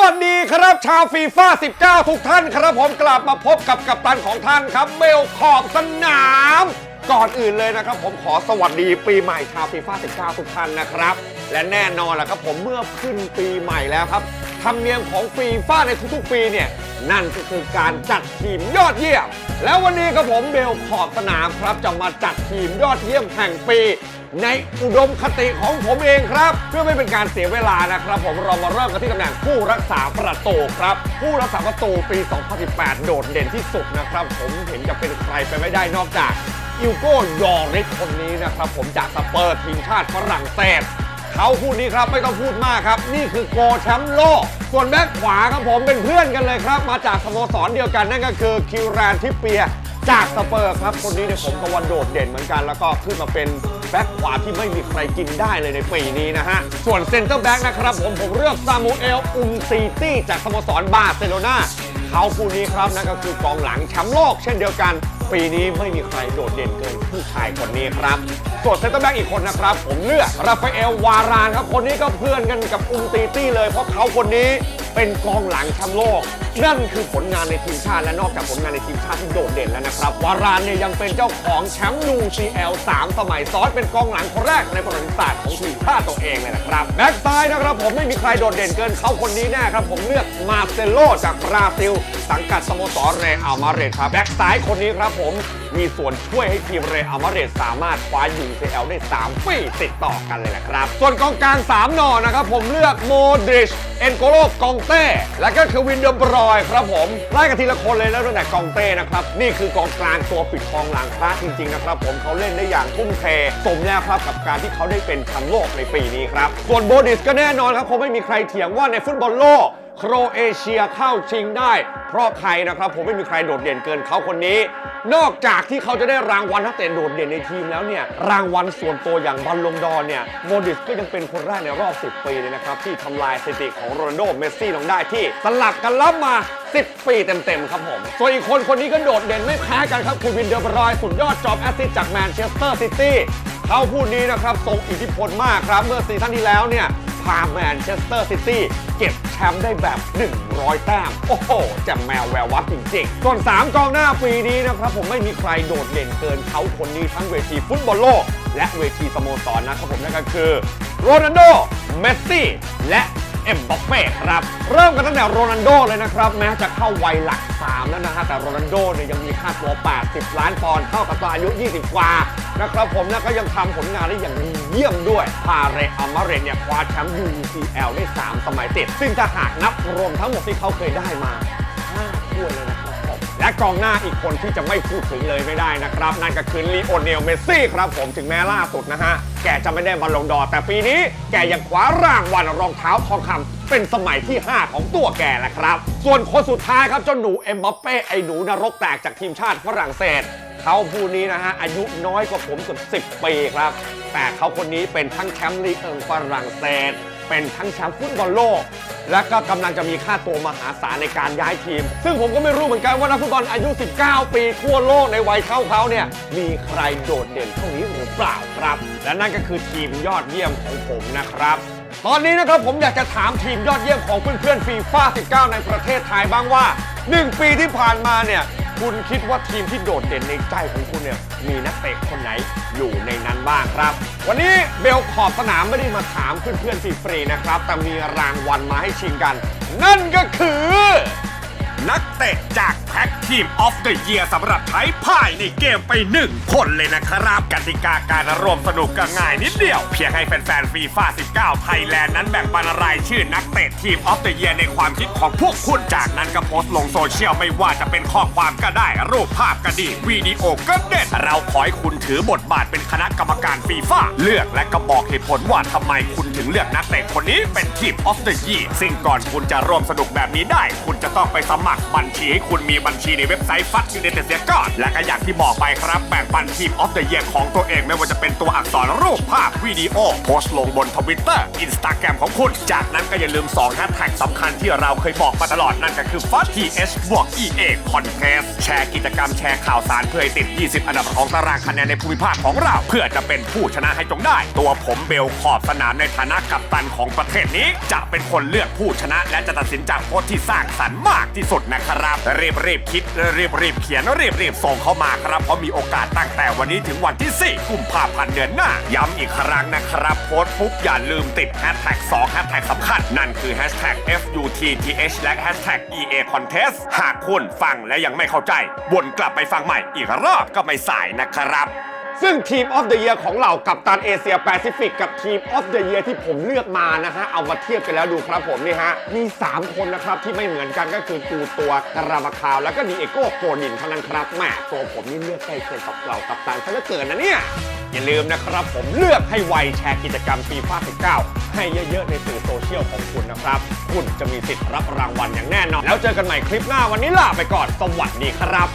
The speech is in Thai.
วัสดีครับชาวฟีฟ่า19 ทุกท่านครับผมกลับมาพบกับกัปตันของท่านครับเบลขอบสนาม ก่อนอื่นเลยนะครับ ผมขอสวัสดีปีใหม่ชาวฟีฟ่า19 ทุกท่านนะครับ และแน่นอนแหละครับผมเมื่อขึ้นปีใหม่แล้วครับธรรมเนียมของฟีฟ่าในทุกๆ ปีเนี่ย นั่นก็คือการจัดทีมยอดเยี่ยม แล้ววันนี้ครับผมเบลขอบสนามครับ จะมาจัดทีมยอดเยี่ยมแห่งปี ในอุดมคติของผมเองครับ เพื่อไม่เป็นการเสียเวลานะครับ ผมเรามาเริ่มกันที่ตำแหน่งผู้รักษาประตูครับ ผู้รักษาประตูปี 2018 โดดเด่นที่สุดนะครับ ผมเห็นจะเป็นใครไปไม่ได้นอกจากอิวโก้ยอริสคนนี้นะครับ ผมจากสเปอร์ทีมชาติฝรั่งเศส เขาพูดนี้ครับไม่ต้องพูดมากครับ นี่คือโกแชมป์โลก ส่วนแบ็คขวาครับผมเป็นเพื่อนกันเลยครับ มาจากสโมสรเดียวกันนั่นก็คือคิวแรนทิปเปีย จากสเปอร์ครับ คนนี้เนี่ยผมก็วันโดดเด่นเหมือนกัน แล้วก็ขึ้นมาเป็นแบ็คขวาที่ไม่มีใครกินได้เลยในปีนี้นะฮะ ส่วนเซนเตอร์แบ็กนะครับผมผมเลือกซามูเอลอุมซีตี้จากสโมสรบาร์เซโลนาเขาผู้นี้ครับนั่นก็คือกองหลังแชมป์โลกเช่นเดียวกัน ปีนี้ไม่มีใครโดดเด่นเกินผู้ชายคนนี้ครับส่วนเซนเตอร์แบ็กอีกคนนะครับ ผมเลือกราฟาเอลวารานครับ คนนี้ก็เพื่อนกันกับอุมตีตี้เลย เพราะเขาคนนี้เป็นกองหลังแชมป์โลก นั่นคือผลงานในทีมชาติและนอกจากผลงานในทีมชาติที่โดดเด่นแล้วนะครับ วารานเนี่ยยังเป็นเจ้าของแชมป์ UCL 3สามสมัยซ้อนเป็นกองหลังคนแรกในประวัติศาสตร์ของทีมชาติตัวเองเลยนะครับแบ็กซ้ายนะครับผมไม่มีใครโดดเด่นเกินเขาคนนี้แน่ครับผมเลือกมาเซโลจากบราซิล สังกัดสโมสรเรอัลมาดริดครับแบ็กซ้ายคนนี้ครับผมมีส่วนช่วยให้ทีมเรอัลมาดริดสามารถคว้า UCL ได้ 3 ปีติดต่อกันเลยนะครับ ส่วนกองกลาง3หน่อนะครับผมเลือกโมดริชเอ็นโกโลกองเต้ และก็คือวินเดอร์บรอยครับผมไล่กันทีละคนเลยนะตั้งแต่กองเต้นะครับ นี่คือกองกลางตัวปิดทองหลังพระจริง ๆ นะครับ ผมเขาเล่นได้อย่างทุ่มเท สมแล้วครับกับการที่เขาได้เป็นแชมป์โลกในปีนี้ครับ ส่วนโบดิสก็แน่นอนครับคงไม่มีใครเถียงว่าในฟุตบอลโลกโครเอเชียเข้าชิงได้ เพราะใครนะครับผมไม่มีใครโดดเด่นเกินเขาคนนี้นอกจากที่เขาจะได้รางวัลนักเตะโดดเด่นในทีมแล้วเนี่ยรางวัลส่วนตัวอย่างบอลลงดอนเนี่ยโมดิสก็ยังเป็นคนแรกในรอบ 10 ปีเลยนะครับ ที่ทำลายสถิติของโรนัลโดเมสซี่ลงได้ที่สลับกันรับมา 10 ปีเต็มๆครับผม ส่วนอีกคนคนนี้ก็โดดเด่นไม่แพ้กันครับคุณวินเดอร์บรอยสุดยอดจอมแอสซิสจากแมนเชสเตอร์ซิตี้เขาผู้นี้นะครับทรงอิทธิพลมากครับเมื่อซีซั่นที่แล้วเนี่ย พาแมนเชสเตอร์ซิตี้เก็บแชมป์ได้แบบ 100 แต้ม โอ้โหจ่มแมวแวววับจริงๆ ส่วน 3 กองหน้าปีนี้นะครับผมไม่มีใครโดดเด่นเกินเขาคนนี้ทั้งเวทีฟุตบอลโลก และเวทีสโมสรนะครับผมนั่นก็คือโรนัลโด เมสซี่ และเอ็มบัปเป้ครับ เริ่มกันตั้งแต่โรนัลโดเลยนะครับ แม้จะเข้าวัยหลัก 3 แล้วนะฮะ แต่โรนัลโดเนี่ยยังมีค่าตัว 80 ล้านปอนด์เท่ากับตัวอายุ 20 กว่า นะครับผมนะก็ยังทำผลงานได้อย่างดีเยี่ยมด้วยพาเรอัมาเรตเนี่ยคว้าแชมป์ UCL ได้ 3 สมัยติด ซึ่งถ้าหากนับรวมทั้งหมดที่เขาเคยได้มา5ถ้วยเลยนะครับผมและกองหน้าอีกคนที่จะไม่พูดถึงเลยไม่ได้นะครับ นั่นก็คือลีโอเนลเมสซี่ครับผมถึงแม้ล่าสุดนะฮะ แกจะไม่ได้บอลลงดอร์แต่ปีนี้แกยังคว้ารางวัลรองเท้าทองคำ เป็นสมัยที่ 5 ของตัวแกแหละครับ ส่วนคนสุดท้ายครับเจ้าหนูเอ็มบัปเป้ไอหนูนรกแตกจากทีมชาติฝรั่งเศสเขาผู้นี้นะฮะ อายุน้อยกว่าผมเกือบ10 ปีครับ แต่เขาคนนี้เป็นทั้งแชมป์ลีกเอิงฝรั่งเศส เป็นทั้งแชมป์ฟุตบอลโลก และก็กำลังจะมีค่าตัวมหาศาลในการย้ายทีม ซึ่งผมก็ไม่รู้เหมือนกันว่านักฟุตบอลอายุ 19 ปีทั่วโลกในวัยเท่าเขาเนี่ย มีใครโดดเด่นเท่านี้หรือเปล่าครับ และนั่นก็คือทีมยอดเยี่ยมของผมนะครับ ตอนนี้นะครับผมอยากจะถามทีมยอดเยี่ยมของเพื่อนๆฟีฟ่า19 ในประเทศไทยบ้างว่า 1 ปีที่ผ่านมาเนี่ย คุณคิดว่าทีมที่โดดเด่นในใจของคุณเนี่ย มีนักเตะคนไหนอยู่ในนั้นบ้างครับ วันนี้เบลขอบสนามไม่ได้มาถามเพื่อนๆฟรีๆนะครับ แต่มีรางวัลมาให้ชิงกัน นั่นก็คือ เตะจากแพ็กทีมออฟเดอะเยียสำหรับใช้ภายในเกมไปหนึ่งคนเลยนะครับกติกาการร่วมสนุกก็ง่ายนิดเดียว เพียงให้แฟนๆฟีฟ่า19 ไทยแลนด์นั้นแบ่งปันรายชื่อนักเตะทีมออฟเดอะเยียในความคิดของพวกคุณจากนั้นก็โพสต์ลงโซเชียลไม่ว่าจะเป็นข้อความก็ได้ รูปภาพก็ดีวิดีโอก็เด็ด เราขอให้คุณถือบทบาทเป็นคณะกรรมการฟีฟ่าเลือกและก็บอกเหตุผลว่าทำไมคุณถึงเลือกนักเตะคนนี้เป็นทีมออฟเดอะเยียซึ่งก่อนคุณจะร่วมสนุกแบบนี้ได้ คุณจะต้องไปสมัครบัญชีให้คุณมีบัญชีในเว็บไซต์ฟัดยูเนเต็ดเสียก่อน และก็อย่างที่บอกไปครับแบ่งปันทีมออฟเดอะเยียของตัวเองไม่ว่าจะเป็นตัวอักษรรูปภาพวิดีโอ โพสต์ลงบนทวิตเตอร์อินสตาแกรมของคุณ จากนั้นก็อย่าลืม2แฮชแท็กสำคัญที่เราเคยบอกมาตลอดนั่นก็คือฟัด TH บวก EA Contest แชร์กิจกรรมแชร์ข่าวสารเพื่อให้ติด 20 อันดับของตารางคะแนนในภูมิภาคของเรา เพื่อจะเป็นผู้ชนะให้จงได้ ตัวผมเบลขอบสนามในฐานะกัปตันของประเทศนี้ จะเป็นคนเลือกผู้ชนะ และจะตัดสินจากโพสต์ที่สร้างสรรค์มากที่สุดนะครับรีบรีบคิดรีบรีบเขียนรีบรีบส่งเข้ามาครับเพราะมีโอกาสตั้งแต่วันนี้ถึงวันที่ 4 กุมภาพันธ์เดือนหน้า ย้ำอีกครั้งนะครับ โพสต์ปุ๊บอย่าลืมติดแฮชแท็กสองแฮชแท็กสำคัญ นั่นคือแฮชแท็ก FUTTH และแฮชแท็ก EA Contest หากคุณฟังและยังไม่เข้าใจ วนกลับไปฟังใหม่อีกรอบก็ไม่สายนะครับ ซึ่งทีมออฟเดอะเยียของเรากับตันเอเชียแปซิฟิกกับทีมออฟเดอะเยียที่ผมเลือกมานะฮะ เอามาเทียบกันแล้วดูครับผมนี่ฮะ มี 3 คนนะครับ ที่ไม่เหมือนกันก็คือกูตัวกราบาคาว แล้วก็ดีเอโก้โกนินเท่านั้นครับแม่ตัวผมนี่เลือกใกล้เคียงกับเรากับตันซะเหลือเกินนะเนี่ยอย่าลืมนะครับผมเลือกให้ไวแชร์กิจกรรมฟีฟ่า19 ให้เยอะๆในสื่อโซเชียลของคุณนะครับ คุณจะมีสิทธิ์รับรางวัลอย่างแน่นอน แล้วเจอกันใหม่คลิปหน้าวันนี้ลาไปก่อน สวัสดีครับ